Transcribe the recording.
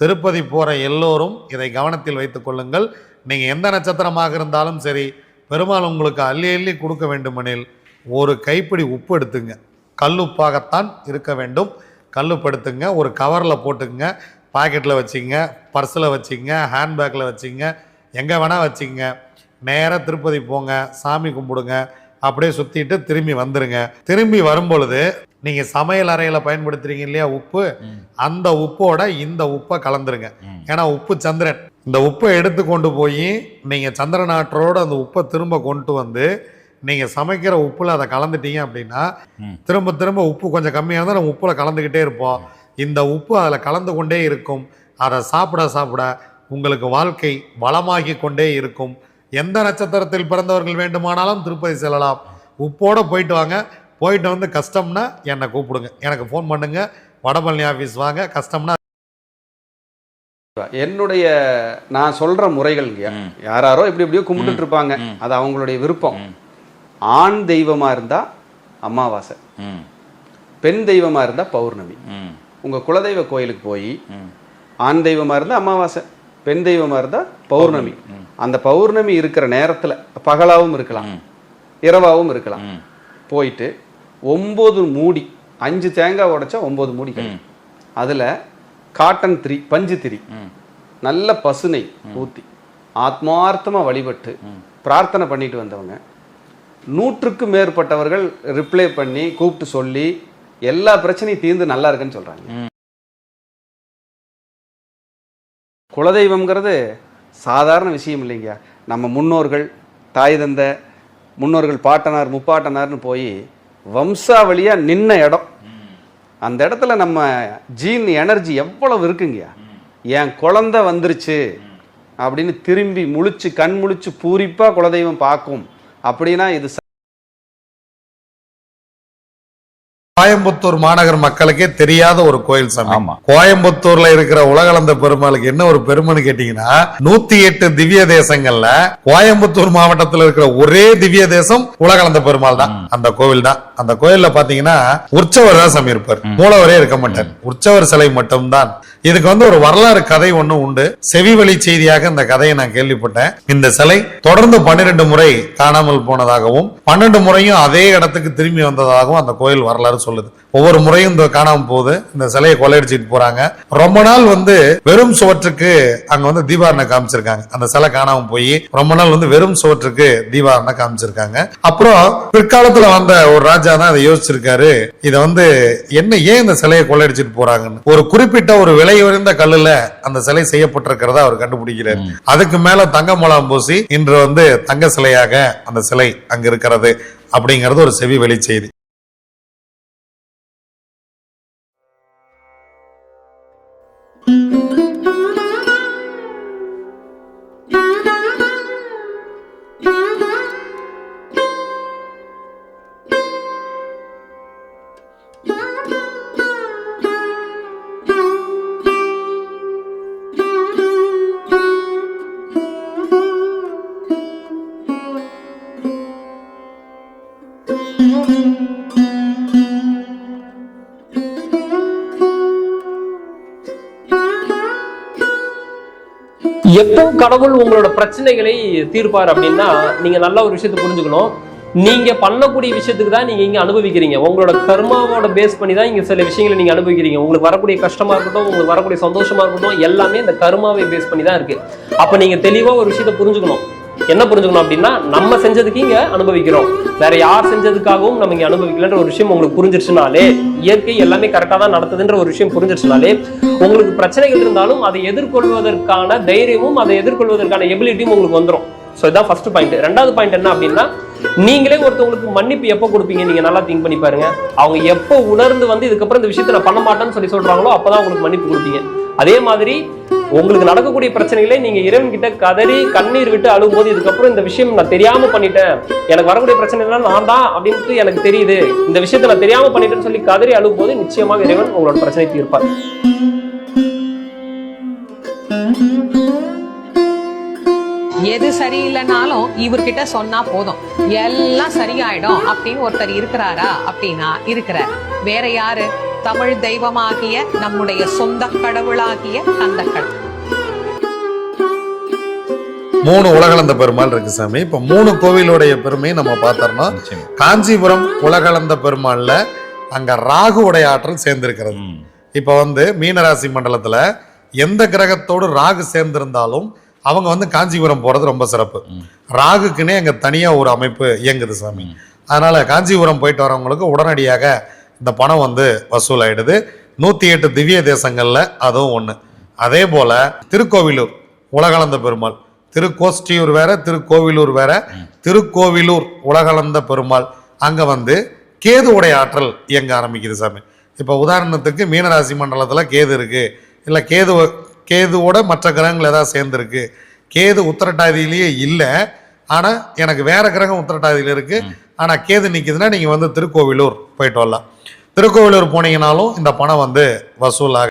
திருப்பதி போகிற எல்லோரும் இதை கவனத்தில் வைத்துக் கொள்ளுங்கள். நீங்கள் எந்த நட்சத்திரமாக இருந்தாலும் சரி பெருமாள் உங்களுக்கு அள்ளி அள்ளி கொடுக்க வேண்டுமெனில் ஒரு கைப்பிடி உப்பு எடுத்துங்க. கல்லுப்பாகத்தான் இருக்க வேண்டும். கல்லுப்பு எடுத்துங்க ஒரு கவரில் போட்டுக்குங்க. பாக்கெட்டில் வச்சிங்க பர்ஸில் வச்சிங்க ஹேண்ட்பேக்கில் வச்சிங்க எங்கே வேணால் வச்சுங்க. நேராக திருப்பதி போங்க சாமி கும்பிடுங்க. அப்படியே சுற்றிட்டு திரும்பி வந்துருங்க. திரும்பி வரும்பொழுது நீங்கள் சமையல் அறையில் பயன்படுத்துறீங்க இல்லையா உப்பு? அந்த உப்போட இந்த உப்பை கலந்துருங்க. ஏன்னா உப்பு சந்திரன். இந்த உப்பை எடுத்து கொண்டு போய் நீங்கள் சந்திரன் ஆற்றோட அந்த உப்பை திரும்ப கொண்டு வந்து நீங்கள் சமைக்கிற உப்பில் அதை கலந்துட்டீங்க அப்படின்னா. திரும்ப திரும்ப உப்பு கொஞ்சம் கம்மியாக இருந்தால் நம்ம உப்பில் கலந்துக்கிட்டே இருப்போம். இந்த உப்பு அதில் கலந்து கொண்டே இருக்கும். அதை சாப்பிட சாப்பிட உங்களுக்கு வாழ்க்கை வளமாகி கொண்டே இருக்கும். எந்த நட்சத்திரத்தில் பிறந்தவர்கள் வேண்டுமானாலும் திருப்பதி செல்லலாம். உப்போட போயிட்டு வாங்க. போயிட்டு வந்து கஷ்டம்னா என்னை கூப்பிடுங்க. எனக்கு ஃபோன் பண்ணுங்க. வடபழனி ஆஃபீஸ் வாங்க. கஷ்டம்னா என்னுடைய நான் சொல்ற முறைகள்ங்க ம். யாராரோ இப்படி இப்படியோ கும்பிட்டுட்டு இருப்பாங்க. அது அவங்களுடைய விருப்பம். ஆண் தெய்வமா இருந்தா அமாவாசை. ம். பெண் தெய்வமா இருந்தா பௌர்ணமி. ம். உங்க குலதெய்வ கோயிலுக்கு போய் ஆண் தெய்வமா இருந்தா அமாவாசை. பெண் தெய்வமா இருந்தா பௌர்ணமி. அந்த பௌர்ணமி இருக்கிற நேரத்துல பகலாவும் இருக்கலாம். ம். இரவாவும் இருக்கலாம். போயிட்டு ஒன்பது மூடி அஞ்சு தேங்காய் உடைச்சா ஒன்பது மூடி அதுல காட்டன் திரி பஞ்சு திரி. நல்ல பசுனை ஊத்தி ஆத்மார்த்தமா வழிபட்டு பிரார்த்தனை பண்ணிட்டு வந்தவங்க நூற்றுக்கும் மேற்பட்டவர்கள் ரிப்ளை பண்ணி கூப்பிட்டு சொல்லி எல்லா பிரச்சனையும் தீர்ந்து நல்லா இருக்குன்னு சொல்றாங்க. குலதெய்வம்ங்கிறது சாதாரண விஷயம் இல்லைங்க. நம்ம முன்னோர்கள் தாய் தந்த முன்னோர்கள் பாட்டனார் முப்பாட்டனார்னு போய் வம்சாவளியாக நின்ன இடம். அந்த இடத்துல நம்ம ஜீன் எனர்ஜி எவ்வளவு இருக்குங்க. என் குழந்தை வந்துருச்சு அப்படின்னு திரும்பி முழிச்சு கண் முழிச்சு பூரிப்பா குலதெய்வம் பார்க்கும். அப்படின்னா இது கோயம்புத்தூர் மாநகர் மக்களுக்கே தெரியாத ஒரு கோயில் சாமி. ஆமா. கோயம்புத்தூர்ல இருக்கிற உலகளந்த பெருமாளுக்கு என்ன ஒரு பெருமைன்னு கேட்டீங்கன்னா நூத்தி எட்டு திவ்ய தேசங்கள்ல கோயம்புத்தூர் மாவட்டத்துல இருக்கிற ஒரே திவ்ய தேசம் உலகளந்த பெருமாள் தான். அந்த கோவில் தான். அந்த கோயில்ல பாத்தீங்கன்னா உற்சவர் தான் சாமி இருப்பார். மூலவரே இருக்க மாட்டார். உற்சவர் சிலை மட்டும்தான். இதுக்கு வந்து ஒரு வரலாறு கதை ஒண்ணு உண்டு. செவி வழி செய்தியாக இந்த கதையை நான் கேள்விப்பட்டேன். இந்த சிலை தொடர்ந்து பன்னிரண்டு முறை காணாமல் போனதாகவும் பன்னெண்டு முறையும் அதே இடத்துக்கு திரும்பி வந்ததாகவும் அந்த கோயில் வரலாறு சொல்லுது. ஒவ்வொரு முறையும் இந்த காணாம போகுது. இந்த சிலையை கொள்ளையடிச்சிட்டு போறாங்க. ரொம்ப நாள் வந்து வெறும் சுவற்றுக்கு அங்க வந்து தீபாரணை காமிச்சிருக்காங்க. அந்த சிலை காணாம போய் ரொம்ப நாள் வந்து வெறும் சுவற்றுக்கு தீபாரணை காமிச்சிருக்காங்க. அப்புறம் பிற்காலத்துல வந்த ஒரு ராஜா தான் அதை யோசிச்சிருக்காரு. இதை வந்து என்ன ஏன் இந்த சிலையை கொள்ளையடிச்சிட்டு போறாங்கன்னு? ஒரு குறிப்பிட்ட ஒரு விலை உயர்ந்த கல்லுல அந்த சிலை செய்யப்பட்டிருக்கிறதா அவர் கண்டுபிடிக்கிறார். அதுக்கு மேல தங்க முலாம் பூசி இன்று வந்து தங்க சிலையாக அந்த சிலை அங்க இருக்கிறது அப்படிங்கிறது ஒரு செவி எப்போ கடவுள் உங்களோட பிரச்சனைகளை தீர்ப்பார் அப்படின்னா நீங்க நல்ல ஒரு விஷயத்தை புரிஞ்சுக்கணும். நீங்க பண்ணக்கூடிய விஷயத்துக்கு தான் நீங்க இங்க அனுபவிக்கிறீங்க. உங்களோட கர்மாவோட பேஸ் பண்ணி தான் இங்க சில விஷயங்களை நீங்க அனுபவிக்கிறீங்க. உங்களுக்கு வரக்கூடிய கஷ்டமா இருக்கட்டும் உங்களுக்கு வரக்கூடிய சந்தோஷமா இருக்கட்டும் எல்லாமே இந்த கர்மாவை பேஸ் பண்ணி தான் இருக்கு. அப்ப நீங்க தெளிவா ஒரு விஷயத்தை புரிஞ்சுக்கணும். என்ன புரிஞ்சுக்கணும் அப்படின்னா நம்ம செஞ்சதுக்கு இங்க அனுபவிக்கிறோம். வேற யார் செஞ்சதுக்காகவும் நம்ம இங்க அனுபவிக்கலன்ற ஒரு விஷயம் உங்களுக்கு புரிஞ்சிருச்சுனாலே இயற்கை எல்லாமே கரெக்டா தான் நடத்துதுன்ற ஒரு விஷயம் புரிஞ்சிருச்சுனாலே உங்களுக்கு பிரச்சனைகள் இருந்தாலும் அதை எதிர்கொள்வதற்கான தைரியமும் அதை எதிர்கொள்வதற்கான எபிலிட்டியும் உங்களுக்கு வந்துடும் ஸோ இதான் ஃபர்ஸ்ட் பாயிண்ட் ரெண்டாவது பாயிண்ட் என்ன அப்படின்னா நீங்களே ஒருத்தவங்களுக்கு மன்னிப்பு எப்போ கொடுப்பீங்க நீங்க நல்லா திங்க் பண்ணி பாருங்க. அவங்க எப்போ உணர்ந்து வந்து இதுக்கப்புறம் இந்த விஷயத்தை நான் பண்ண மாட்டேன்னு சொல்லி சொல்றாங்களோ அப்பதான் உங்களுக்கு மன்னிப்பு கொடுப்பீங்க. அதே மாதிரி உங்களுக்கு நடக்கக்கூடிய பிரச்சனைகளை நீங்க இறைவன் கிட்ட கதறி கண்ணீர் விட்டு அழும்போது இதுக்கப்புறம் இந்த விஷயம் நான் தெரியாம பண்ணிட்டேன். எனக்கு வரக்கூடிய பிரச்சனை எல்லாம் நான் தான் அப்படின்ட்டு எனக்கு தெரியுது. இந்த விஷயத்த நான் தெரியாம பண்ணிட்டேன்னு சொல்லி கதறி அழும்போது நிச்சயமாக இறைவன் உங்களோட பிரச்சனை தீர்ப்பார். எது சரியில்லைனாலும் இவர்கிட்ட சொன்னா போதும். எல்லாம் சரியாயிடும் அப்படின்னு ஒருத்தர் இருக்கிறாரா? அப்படின்னா இருக்கிறார். வேற யாரு? தமிழ் தெய்வமாகிய நம்முடைய சொந்த கடவுளாகிய அந்த கடவுள் மூணு உலகளந்த பெருமாள் இருக்கு சாமி. இப்ப மூணு கோவிலுடைய பெருமையை நம்ம பார்த்தோம்னா. காஞ்சிபுரம் உலகளந்த பெருமாள்ல அங்க ராகுவுடைய ஆற்றல் சேர்ந்திருக்கிறது. இப்ப வந்து மீனராசி மண்டலத்துல எந்த கிரகத்தோடு ராகு சேர்ந்திருந்தாலும் அவங்க வந்து காஞ்சிபுரம் போறது ரொம்ப சிறப்பு. ராகுக்குன்னே அங்க தனியா ஒரு அமைப்பு இயங்குது சாமி. அதனால காஞ்சிபுரம் போயிட்டு வரவங்களுக்கு உடனடியாக இந்த பணம் வந்து வசூலாயிடுது. நூத்தி எட்டு திவ்ய தேசங்கள்ல அதுவும் ஒண்ணு. அதே போல திருக்கோவிலூர் உலகளந்த பெருமாள். திருக்கோஷ்டியூர் வேற திருக்கோவிலூர் வேற. திருக்கோவிலூர் உலகளந்த பெருமாள். அங்க வந்து கேதுவுடைய ஆற்றல் இயங்க ஆரம்பிக்குது சாமி. இப்போ உதாரணத்துக்கு மீனராசி மண்டலத்துல கேது இருக்கு. இல்ல கேது கேதுவோட மற்ற கிரகங்கள் ஏதாவது சேர்ந்துருக்கு. கேது உத்தரட்டாதியிலேயே இல்லை. ஆனா எனக்கு வேற கிரகம் உத்தரட்டாதியில இருக்கு. ஆனா கேது நிக்குதுன்னா நீங்க வந்து திருக்கோவிலூர் போயிட்டு வரலாம். திருக்கோவிலூர் போனீங்கனாலும் இந்த பணம் வந்து வசூலாக